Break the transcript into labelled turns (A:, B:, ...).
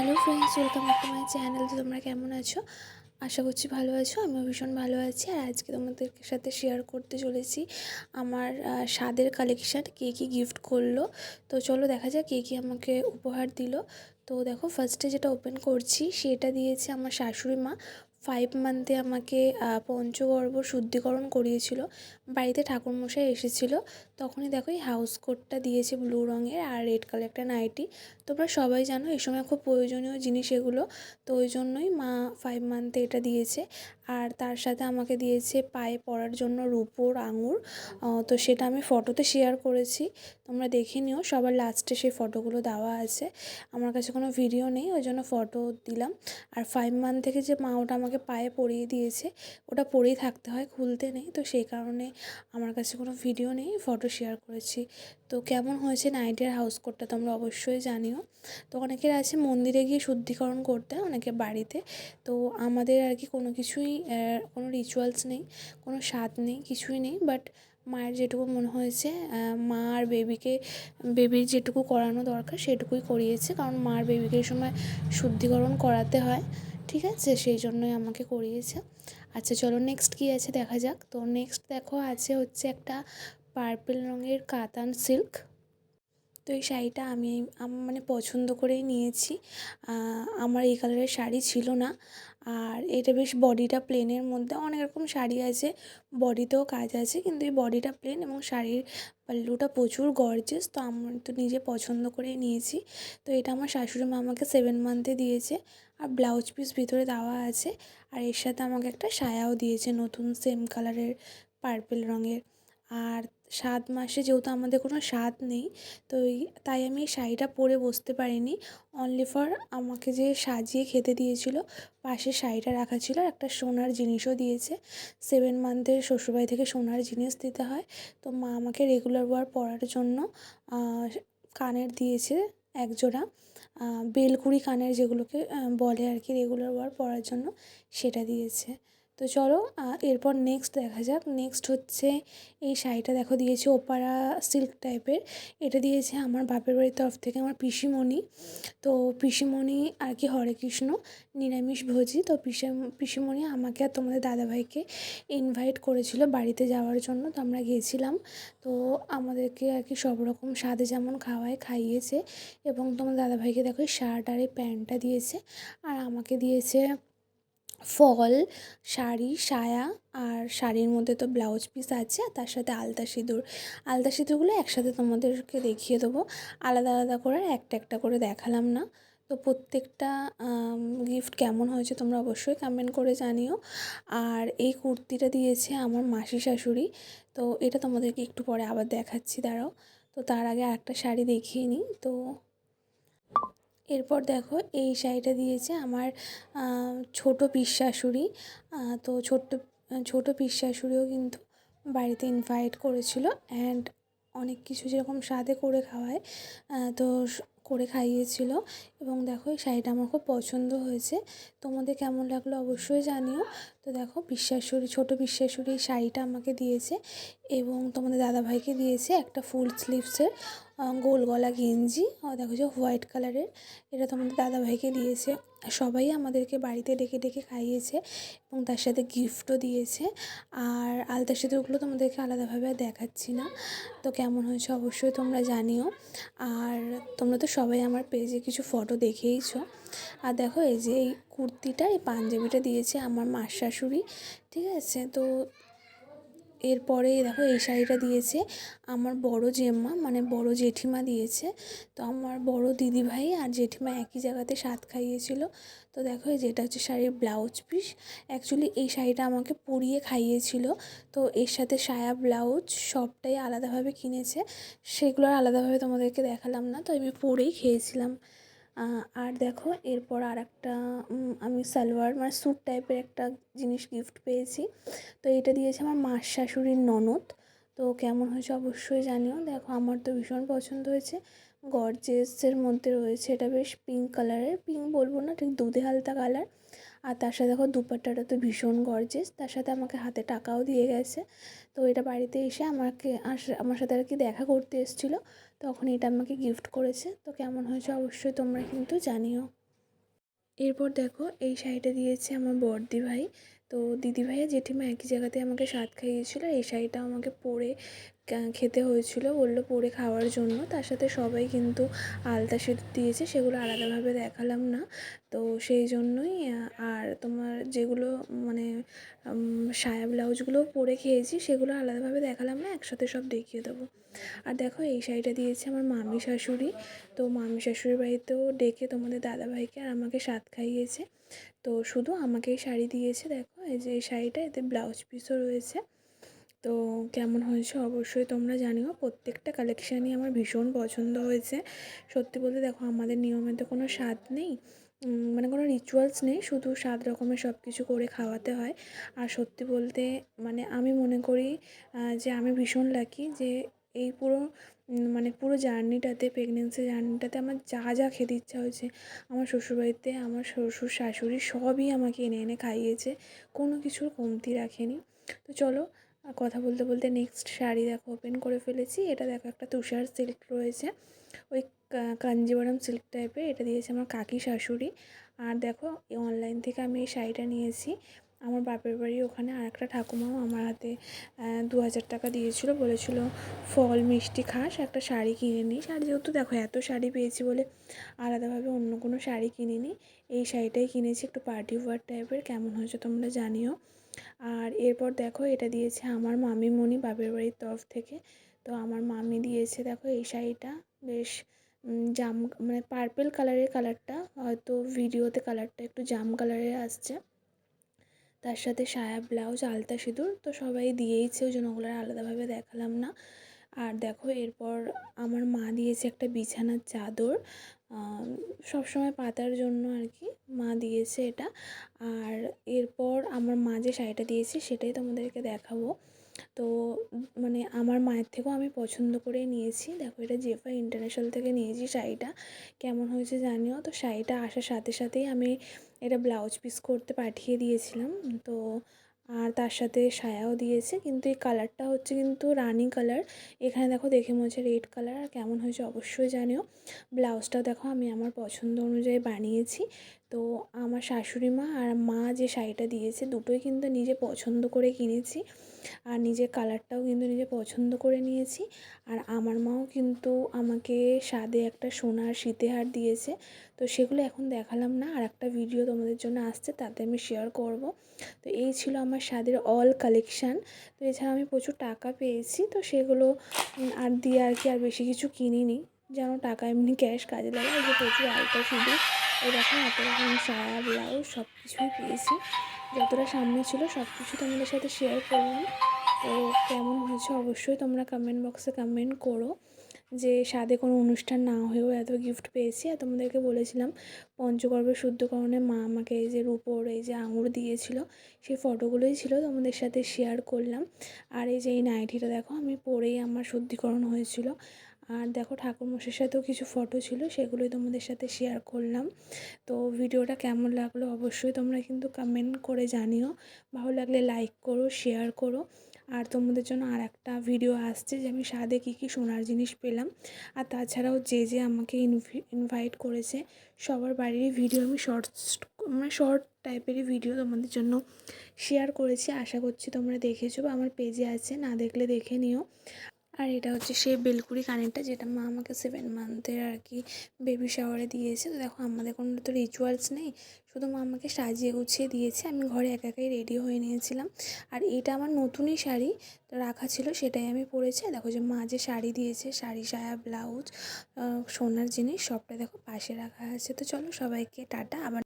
A: Hello friends welcome back to my channel তো তোমরা কেমন আছো? আশা করছি ভালো আছো, আমিও ভীষণ ভালো আছি। আর আজকে তোমাদের সাথে শেয়ার করতে চলেছি আমার স্বাদের কালেকশান কে কী গিফট করল। তো চলো দেখা যাক কে কী আমাকে উপহার দিল। তো দেখো ফার্স্টে যেটা ওপেন করছি, সেটা দিয়েছে আমার শাশুড়ি মা। ফাইভ মান্থে আমাকে পঞ্চগর্ভ শুদ্ধিকরণ করিয়েছিল। বাড়িতে ঠাকুরমশাই এসেছিল। তখনই দেখো এই হাউস কোটটা দিয়েছে ব্লু রঙের আর রেড কালার একটা নাইটি। তোমরা সবাই জানো এই সময় খুব প্রয়োজনীয় জিনিস এগুলো। তো ওই জন্যই মা ফাইভ মান্থে এটা দিয়েছে। আর তার সাথে আমাকে দিয়েছে পায়ে পরার জন্য রূপোর আঙুর। তো সেটা আমি ফটোতে শেয়ার করেছি। তোমরা দেখে নিও, সবার লাস্টে সেই ফটোগুলো দেওয়া আছে। আমার কাছে কোনো ভিডিও নেই, ওই জন্য ফটো দিলাম। আর ফাইভ মান্থ থেকে যে মা ওটা আমাকে পায়ে পরিয়ে দিয়েছে, ওটা পরেই থাকতে হয়, খুলতে নেই। তো সেই কারণে আমার কাছে কোনো ভিডিও নেই ফটো শেয়ার করেছি। তো কেমন হয়েছে নাইটের হাউস কোটটা তোমরা অবশ্যই জানিও। তো অনেকের আছে মন্দিরে গিয়ে শুদ্ধিকরণ করতে অনেকে বাড়িতে। তো আমাদের আর কি কোনো কিছুই কোনো রিচুয়ালস নেই, কোনো স্বাদ নেই, কিছুই নেই। বাট মায়ের যেটুকু মনে হয়েছে মা আর বেবিকে বেবির যেটুকু করানো দরকার সেটুকুই করিয়েছে। কারণ মার বেবিকে সময় শুদ্ধিকরণ করাতে হয়, ঠিক আছে? সেই জন্যই আমাকে করিয়েছে। আচ্ছা চলো নেক্সট কী আছে দেখা যাক। তো নেক্সট দেখো আছে হচ্ছে একটা পার্পল রঙের কাতান সিল্ক। তো এই শাড়িটা আমি মানে পছন্দ করেই নিয়েছি। আমার এই কালারের শাড়ি ছিল না। আর এটা বেশ বডিটা প্লেনের মধ্যে অনেক রকম শাড়ি আছে, বডিতেও কাজ আছে, কিন্তু এই বডিটা প্লেন এবং শাড়ির পাল্লুটা প্রচুর গর্জেস তো আমার তো নিজে পছন্দ করেই নিয়েছি। তো এটা আমার শাশুড়ি মা আমাকে সেভেন মান্থে দিয়েছে, আর ব্লাউজ পিস ভিতরে দেওয়া আছে, আর এর সাথে আমাকে একটা সায়াও দিয়েছে নতুন সেম কালারের পার্পেল রঙের। আর সাত মাসে যেহেতু আমাদের কোনো স্বাদ নেই, তো তাই আমি শাড়িটা পরে বসতে পারিনি। অনলি ফর আমাকে যে সাজিয়ে খেতে দিয়েছিল, পাশে শাড়িটা রাখা ছিল একটা সোনার জিনিসও দিয়েছে। সেভেন মান্থের শ্বশুরবাড়ি থেকে সোনার জিনিস দিতে হয়। তো মা আমাকে রেগুলার ওয়ার পরার জন্য কানের দিয়েছে একজোড়া বেলকুড়ি কানের যেগুলোকে বলে আর কি রেগুলার ওয়ার পরার জন্য, সেটা দিয়েছে। তো চলো এরপর নেক্সট দেখা যাক। নেক্সট হচ্ছে এই শাড়িটা দেখো, দিয়েছে ওপারা সিল্ক টাইপের এটা দিয়েছে আমার বাপের বাড়ির তরফ থেকে আমার পিসিমণি। তো পিসিমণি আর কি হরে কৃষ্ণ, নিরামিষ ভোজি। তো পিসে পিসিমণি আমাকে আর তোমাদের দাদাভাইকে ইনভাইট করেছিল বাড়িতে যাওয়ার জন্য। তো আমরা গিয়েছিলাম তো আমাদেরকে আর কি সব রকম স্বাদে যেমন খাওয়ায়, খাইয়েছে। এবং তোমার দাদাভাইকে দেখো শার্ট আর এই প্যান্টটা দিয়েছে। আর আমাকে দিয়েছে ফল, শাড়ি, সায়া আর শাড়ির মধ্যে তো ব্লাউজ পিস আছে আর তার সাথে আলতা সিঁদুর। আলতা সিঁদুরগুলো একসাথে তোমাদেরকে দেখিয়ে দেবো। আলাদা আলাদা করে একটা একটা করে দেখালাম না। তো প্রত্যেকটা গিফট কেমন হয়েছে তোমরা অবশ্যই কমেন্ট করে জানিও। আর এই কুর্তিটা দিয়েছে আমার মাসি শাশুড়ি। তো এটা তোমাদেরকে একটু পরে আবার দেখাচ্ছি, দাঁড়াও। তো তার আগে আরেকটা শাড়ি দেখিয়ে নিই। তো এরপর দেখো এই শাড়িটা দিয়েছে আমার ছোট ছোটো পিস শাশুড়ি। তো ছোট্ট, ছোট পিস শাশুড়িও কিন্তু বাড়িতে ইনভাইট করেছিল অ্যান্ড অনেক কিছু যেরকম স্বাদে করে খাওয়ায় তো করে খাইয়েছিল। এবং দেখো এই শাড়িটা আমার খুব পছন্দ হয়েছে। তোমাদের কেমন লাগল অবশ্যই জানিও। দেখো বিশ্বাসুরি ছোটো বিশ্বাসুরি শাড়িটা আমাকে দিয়েছে এবং তোমাদের দাদাভাইকে দিয়েছে একটা ফুল স্লিভসের গোল গলা গেঞ্জি দেখো যে হোয়াইট কালারের, এটা তোমাদের দাদাভাইকে দিয়েছে। সবাই আমাদেরকে বাড়িতে ডেকে ডেকে খাইয়েছে এবং তার সাথে গিফটও দিয়েছে। আর আলতা সিঁদুরগুলো তোমাদেরকে আলাদাভাবে আর দেখাচ্ছি না। তো কেমন হয়েছে অবশ্যই তোমরা জানিও। আর তোমরা তো সবাই আমার পেজে কিছু ফটো দেখেইছো। আর দেখো এই যে এই কুর্তিটা, এই পাঞ্জাবিটা দিয়েছে আমার মার শাশুড়ি ঠিক আছে? তো এরপরে দেখো এই শাড়িটা দিয়েছে আমার বড় জেম্মা মানে বড় জেঠিমা দিয়েছে। তো আমার বড় দিদিভাই আর জেঠিমা একই জায়গাতে স্বাদ খাইয়েছিল। তো দেখো এই যেটা হচ্ছে শাড়ির ব্লাউজ পিস। অ্যাকচুয়ালি এই শাড়িটা আমাকে পরিয়ে খাইয়েছিল। তো এর সাথে সায়া ব্লাউজ সবটাই আলাদাভাবে কিনেছে। সেগুলো আলাদাভাবে তোমাদেরকে দেখালাম না। তো আমি পরেই খেয়েছিলাম। আর দেখো, এরপর আর একটা আমি সালোয়ার মানে স্যুট টাইপের একটা জিনিস গিফট পেয়েছি। তো এটা দিয়েছে আমার মার শাশুড়ির ননদ। তো কেমন হয়েছে অবশ্যই জানিও। দেখো, আমার তো ভীষণ পছন্দ হয়েছে। গর্জেসের মধ্যে রয়েছে। এটা বেশ পিঙ্ক কালারের পিঙ্ক বলব না, ঠিক দুধে হালতা কালার আর তার সাথে দেখো দুপাট্টাটা তো ভীষণ গর্জেস তার সাথে আমাকে হাতে টাকাও দিয়ে গেছে। তো এটা বাড়িতে এসে আমাকে আমার সাথে আর কি দেখা করতে এসেছিল। তখন এটা আমাকে গিফট করেছে। তো কেমন হয়েছে অবশ্যই তোমরা কিন্তু জানিও। এরপর দেখো, এই শাড়িটা দিয়েছে আমার বড়দি ভাই। তো দিদিভাই আর জেঠিমা একই জায়গাতে আমাকে স্বাদ খাইয়েছিলো। এই শাড়িটা আমাকে পরে খেতে হয়েছিল, বলল পরে খাওয়ার জন্য। তার সাথে সবাই কিন্তু আলতা সিঁদুর দিয়েছে, সেগুলো আলাদাভাবে দেখালাম না। তো সেই জন্যই আর তোমার যেগুলো মানে সায়া ব্লাউজগুলোও পরে খেয়েছি, সেগুলো আলাদাভাবে দেখালাম না, একসাথে সব দেখিয়ে দেবো। আর দেখো, এই শাড়িটা দিয়েছে আমার মামি শাশুড়ি। তো মামি শাশুড়ির বাড়িতেও ডেকে তোমাদের দাদাভাইকে আর আমাকে স্বাদ খাইয়েছে। তো শুধু আমাকেই শাড়ি দিয়েছে, দেখো, এই যে এই শাড়িটা, এতে ব্লাউজ পিসও রয়েছে। তো কেমন হয়েছে অবশ্যই তোমরা জানিও। প্রত্যেকটা কালেকশানই আমার ভীষণ পছন্দ হয়েছে। সত্যি বলতে দেখো, আমাদের নিয়মে তো কোনো স্বাদ নেই মানে কোনো রিচুয়ালস নেই, শুধু সাত রকমের সব কিছু করে খাওয়াতে হয়। আর সত্যি বলতে মানে আমি মনে করি যে আমি ভীষণ লাকি যে এই পুরো মানে পুরো জার্নিটাতে প্রেগনেন্সি জার্নিটাতে আমার যা যা খেতে ইচ্ছা হয়েছে, আমার শ্বশুরবাড়িতে, আমার শ্বশুর শাশুড়ি সবই আমাকে এনে এনে খাইয়েছে, কোনো কিছুর কমতি রাখেনি। তো চলো কথা বলতে বলতে নেক্সট শাড়ি দেখো ওপেন করে ফেলেছি। এটা দেখো, একটা তুষার সিল্ক রয়েছে। ওই কাঞ্জিবরম সিল্ক টাইপের এটা দিয়েছে আমার কাকি শাশুড়ি। আর দেখো, এই অনলাইন থেকে আমি এই শাড়িটা নিয়েছি। আমার বাপের বাড়ি ওখানে আর একটা ঠাকুমাও আমার হাতে দু হাজার টাকা দিয়েছিলো। বলেছিল, ফল, মিষ্টি খাস, একটা শাড়ি কিনে নিস। আর যেহেতু দেখো, এত শাড়ি পেয়েছি বলে আলাদাভাবে অন্য কোনো শাড়ি কিনিনি, এই শাড়িটাই কিনেছি। একটু পার্টি ওয়ার টাইপের কেমন হয়েছে তোমরা জানিও। আর এরপর দেখো এটা দিয়েছে আমার মামিমণি বাপের বাড়ির তরফ থেকে। তো আমার মামি দিয়েছে দেখো এই শাড়িটা। বেশ জাম মানে পার্পেল কালারের কালারটা হয়তো ভিডিওতে কালারটা একটু জাম কালারের আসছে। তার সাথে সায়া ব্লাউজ আলতা সিঁদুর, তো সবাই দিয়েইছে, ওই জন্য ওগুলো আলাদাভাবে দেখালাম না। আর দেখো এরপর আমার মা দিয়েছে একটা বিছানার চাদর সবসময় পাতার জন্য আর কি মা দিয়েছে এটা। আর এরপর আমার মা যে শাড়িটা দিয়েছে সেটাই তোমাদেরকে দেখাবো। তো মানে আমার মায়ের থেকেও আমি পছন্দ করেই নিয়েছি। দেখো এটা জেফা ইন্টারন্যাশনাল থেকে নিয়েছি শাড়িটা। কেমন হয়েছে জানিও? তো শাড়িটা আসার সাথে সাথেই আমি এটা ব্লাউজ পিস করতে পাঠিয়ে দিয়েছিলাম। তো আর তার সাথে সায়াও দিয়েছে। কিন্তু এই কালারটা হচ্ছে কিন্তু রানি কালার এখানে দেখো দেখে মনে হচ্ছে রেড কালার আর কেমন হয়েছে অবশ্যই জানিও। ব্লাউজটা দেখো আমি আমার পছন্দ অনুযায়ী বানিয়েছি। তো আমার শাশুড়ি মা আর মা যে শাড়িটা দিয়েছে দুটোই কিন্তু নিজে পছন্দ করে কিনেছি। আর নিজের কালারটাও কিন্তু নিজে পছন্দ করে নিয়েছি। আর আমার মাও কিন্তু আমাকে স্বাদে একটা সোনার শীতেহার দিয়েছে। তো সেগুলো এখন দেখালাম না, আর একটা ভিডিও তোমাদের জন্য আসছে, তাতে আমি শেয়ার করব। তো এই ছিল আমার স্বাদের অল কালেকশান তো এছাড়া আমি প্রচুর টাকা পেয়েছি, তো সেগুলো আর দিয়ে আর কি আর বেশি কিছু কিনিনি। যেন টাকা এমনি ক্যাশ কাজে লাগে যে প্রচুর আলতা শুধু এরকম এত রকম সায়া, ব্লাউজ সব কিছুই পেয়েছি। যতটা সামনে ছিল সব কিছু তোমাদের সাথে শেয়ার করলাম। তো কেমন হয়েছে অবশ্যই তোমরা কমেন্ট বক্সে কমেন্ট করো যে স্বাদে কোনো অনুষ্ঠান না হয়েও এত গিফট পেয়েছি। আর তোমাদেরকে বলেছিলাম পঞ্চগর্ভের শুদ্ধকরণে মা আমাকে এই যে রূপোর এই যে আঙুর দিয়েছিল, সেই ফটোগুলোই ছিল তোমাদের সাথে শেয়ার করলাম। আর এই যে এই নাইটিটা দেখো, আমি পরেই আমার শুদ্ধিকরণ হয়েছিল। আর দেখো ঠাকুরমশাইয়ের সাথেও কিছু ফটো ছিল, সেগুলোই তোমাদের সাথে শেয়ার করলাম। তো ভিডিওটা কেমন লাগল অবশ্যই তোমরা কিন্তু কমেন্ট করে জানিও। ভালো লাগলে লাইক করো শেয়ার করো। আর তোমাদের জন্য আর একটা ভিডিও আসছে যে আমি স্বাদে কী কী সোনার জিনিস পেলাম। আর তাছাড়াও যে যে আমাকে ইনভাইট করেছে, সবার বাড়িরই ভিডিও আমি শর্টস মানে শর্ট টাইপেরই ভিডিও তোমাদের জন্য শেয়ার করেছি। আশা করছি তোমরা দেখেছ বা আমার পেজে আছে, না দেখলে দেখে নিও। আর এটা হচ্ছে সেই বেলকুড়ি কানেরটা যেটা মা আমাকে সেভেন মান্থের আর কি বেবি শাওয়ারে দিয়েছে। তো দেখো আমাদের কোনো তো রিচুয়ালস নেই, শুধু মা আমাকে সাজিয়ে গুছিয়ে দিয়েছে। আমি ঘরে একা একাই রেডি হয়ে নিয়েছিলাম। আর এটা আমার নতুনই শাড়ি রাখা ছিল সেটাই আমি পরেছি। দেখো যে মা যে শাড়ি দিয়েছে, শাড়ি, সায়া ব্লাউজ সোনার জিনিস সবটা দেখো পাশে রাখা আছে। তো চলো সবাইকে টাটা, আবার